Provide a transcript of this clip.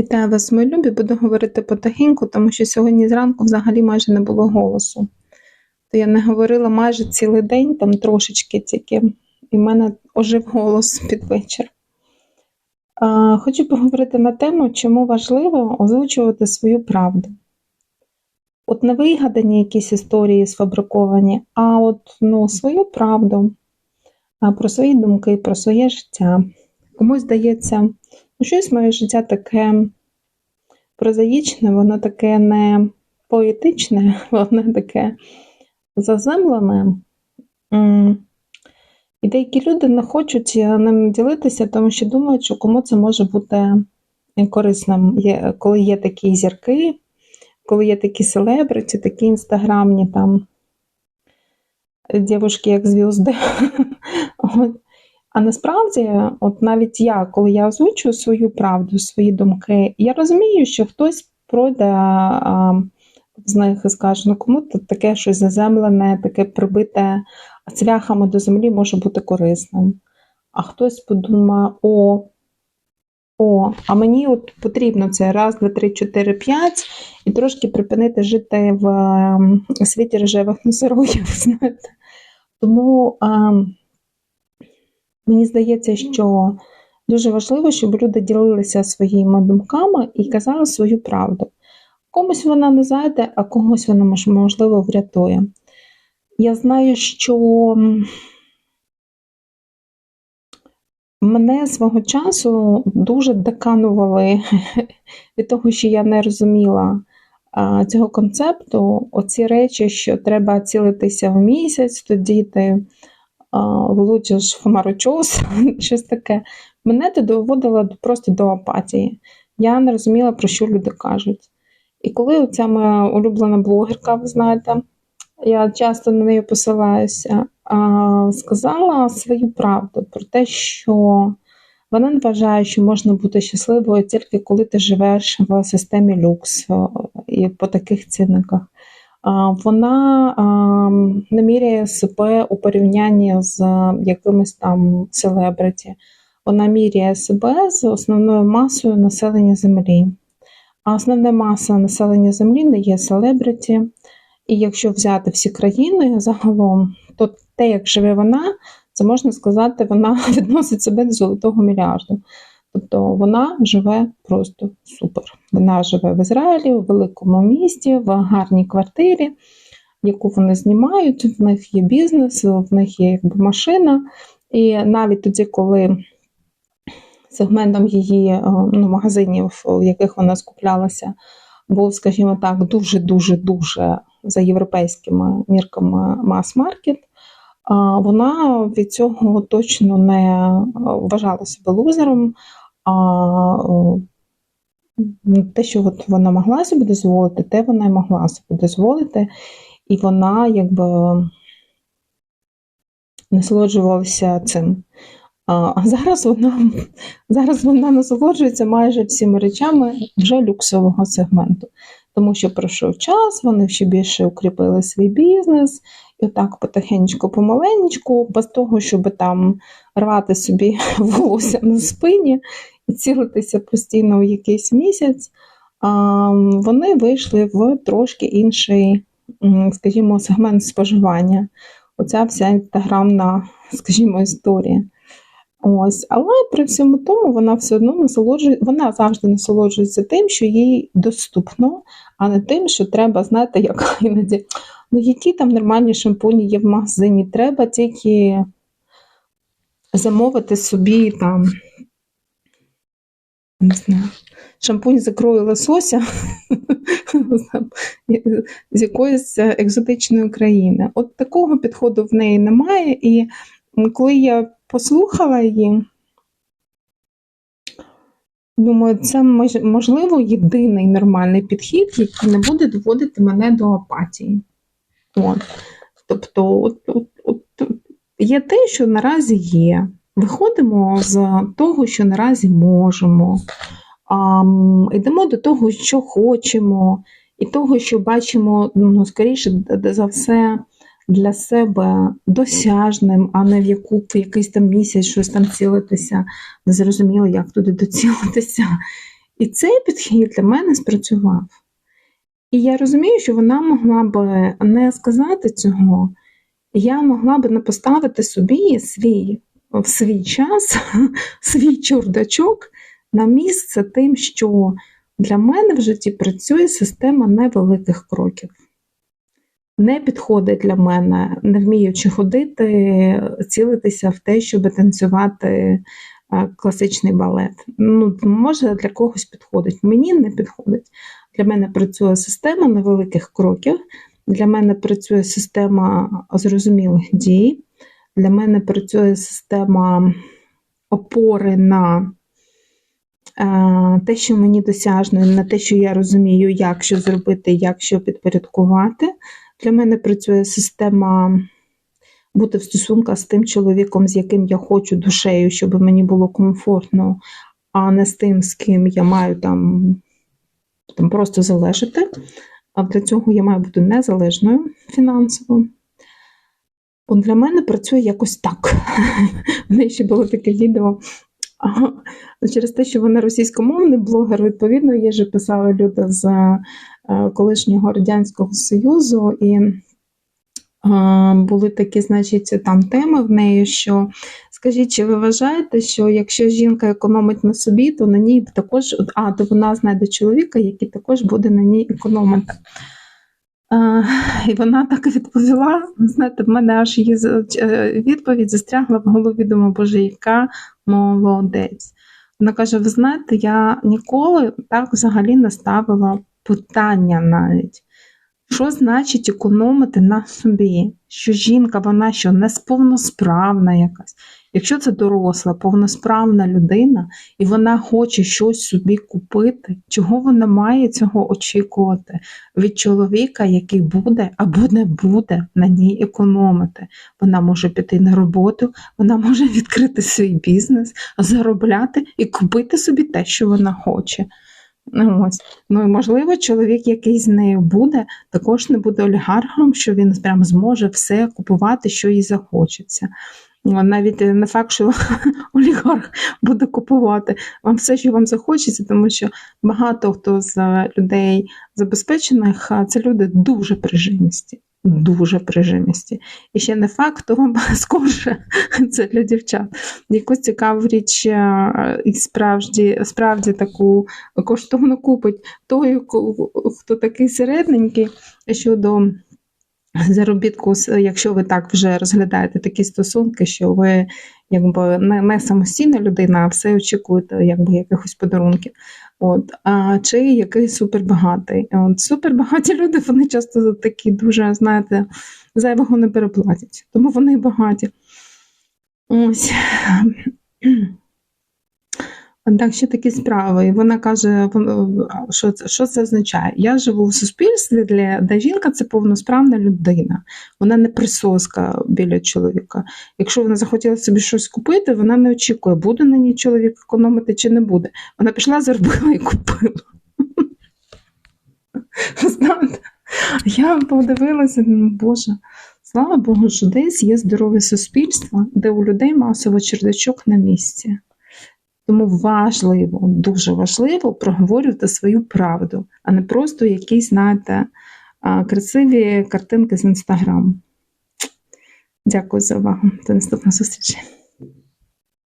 Вітаю вас, мої любі. Буду говорити потихеньку, тому що сьогодні зранку взагалі майже не було голосу. То я не говорила майже цілий день, там трошечки тільки, і в мене ожив голос під вечір. А, хочу поговорити на тему, чому важливо озвучувати свою правду. От не вигадані якісь історії сфабриковані, а от ну, свою правду, про свої думки, про своє життя. Комусь здається, щось моє життя таке прозаїчне, воно таке не поетичне, воно таке заземлене. І деякі люди не хочуть е, ним ділитися, тому що думають, що кому це може бути корисним, коли є такі зірки, коли є такі селебриті, такі інстаграмні там дівушки, як звізди. А насправді, от навіть я, коли я озвучую свою правду, свої думки, я розумію, що хтось пройде а, з них і скаже, ну кому тут таке щось заземлене, таке прибите цвяхами до землі може бути корисним. А хтось подумає, о, о, а мені от потрібно це раз, два, три, чотири, п'ять, і трошки припинити жити в ем, світі рожевих носорогів. Тому ем, мені здається, що дуже важливо, щоб люди ділилися своїми думками і казали свою правду. Комусь вона не зайде, а комусь вона можливо врятує. Я знаю, що мене свого часу дуже доканували від того, що я не розуміла цього концепту. Оці речі, що треба цілитися в місяць, тоді ти влучиш в щось таке. Мене це доводило просто до апатії. Я не розуміла, про що люди кажуть. І коли оця моя улюблена блогерка, ви знаєте, я часто на неї посилаюся, сказала свою правду про те, що вона не вважає, що можна бути щасливою тільки коли ти живеш в системі люкс і по таких цінниках. Вона не міряє себе у порівнянні з якимись там селебриті. Вона міряє себе з основною масою населення Землі. А основна маса населення Землі не є селебриті. І якщо взяти всі країни загалом, то те, як живе вона, це можна сказати, вона відносить себе до золотого мільярду. Тобто вона живе просто супер. Вона живе в Ізраїлі, у великому місті, в гарній квартирі, яку вони знімають. В них є бізнес, в них є якби машина. І навіть тоді, коли сегментом її е, ну, магазинів, в яких вона скуплялася, був, скажімо так, дуже-дуже дуже за європейськими мірками мас-маркет. Вона від цього точно не е, вважала себе лузером. А е, те, що от вона могла собі дозволити, те вона й могла собі дозволити. І вона якби насолоджувалася цим. А зараз вона, зараз вона насолоджується майже всіма речами вже люксового сегменту. Тому що пройшов час, вони ще більше укріпили свій бізнес, і отак потихеньку, помаленечку, без того, щоб там рвати собі волосся на спині і цілитися постійно у якийсь місяць, вони вийшли в трошки інший, скажімо, сегмент споживання. Оця вся інстаграмна, скажімо, історія. Ось, але при всьому тому вона все одно насолоджує, вона завжди насолоджується тим, що їй доступно, а не тим, що треба, знаєте, як іноді, ну які там нормальні шампуні є в магазині, треба тільки замовити собі там, не знаю, шампунь з ікрою лосося з якоїсь екзотичної країни. От такого підходу в неї немає. І коли я послухала її, думаю, це можливо єдиний нормальний підхід, який не буде доводити мене до апатії. От. Тобто, от, от, от, є те, що наразі є. Виходимо з того, що наразі можемо. Ам, йдемо до того, що хочемо, і того, що бачимо, ну, скоріше за все, для себе досяжним, а не в яку в якийсь там місяць щось там цілитися, не зрозуміло, як туди доцілитися. І цей підхід для мене спрацював. І я розумію, що вона могла б не сказати цього, я могла б не поставити собі свій в свій час, свій чурдачок на місце тим, що для мене в житті працює система невеликих кроків. Не підходить для мене, не вміючи ходити, цілитися в те, щоб танцювати е, класичний балет. Ну, може, для когось підходить. Мені не підходить. Для мене працює система невеликих кроків, для мене працює система зрозумілих дій, для мене працює система опори на е, те, що мені досяжно, на те, що я розумію, як що зробити, як що підпорядкувати. Для мене працює система бути в стосунках з тим чоловіком, з яким я хочу душею, щоб мені було комфортно, а не з тим, з ким я маю там, там просто залежати. А для цього я маю бути незалежною фінансово. От для мене працює якось так. В неї ще було таке відео. Через те, що вона російськомовний блогер, відповідно, їй же писали люди з колишнього Радянського Союзу, і е, були такі, значить, там теми в неї, що скажіть, чи ви вважаєте, що якщо жінка економить на собі, то на ній також, а то вона знайде чоловіка, який також буде на ній економити. Е, І вона так відповіла. Знаєте, в мене аж її е, відповідь застрягла в голові. Думаю, боже, яка молодець. Вона каже: ви знаєте, я ніколи так взагалі не ставила питання навіть. Що значить економити на собі? Що жінка, вона що несповносправна якась. Якщо це доросла, повносправна людина, і вона хоче щось собі купити, чого вона має цього очікувати від чоловіка, який буде або не буде на ній економити. Вона може піти на роботу, вона може відкрити свій бізнес, заробляти і купити собі те, що вона хоче. Ну, Ось. Ну і можливо, чоловік, який з нею буде, також не буде олігархом, що він прям зможе все купувати, що їй захочеться. Ну, Навіть не факт, що олігарх буде купувати вам все, що вам захочеться, тому що багато хто з людей забезпечених це люди дуже прижимісті. Дуже прижимісті. І ще не факт, вам скорше це для дівчат. Якусь цікаву річ е, і справді, справді таку коштовно купить той, хто такий середненький щодо заробітку, якщо ви так вже розглядаєте такі стосунки, що ви якби не, самостійна людина, а все очікуєте якби якихось подарунків. От, а чи який супербагатий. От, супербагаті люди, вони часто такі дуже, знаєте, зайвого не переплатять, тому вони багаті. Ось. Так, ще такі справи. І вона каже, що це, що це означає? Я живу в суспільстві, для, де жінка це повносправна людина. Вона не присоска біля чоловіка. Якщо вона захотіла собі щось купити, вона не очікує, буде на ній чоловік економити чи не буде. Вона пішла, заробила і купила. Знаєте, я подивилася, ну, Боже, слава Богу, що десь є здорове суспільство, де у людей масово чердачок на місці. Тому важливо, дуже важливо проговорювати свою правду, а не просто якісь, знаєте, красиві картинки з інстаграму. Дякую за увагу. До наступної зустрічі.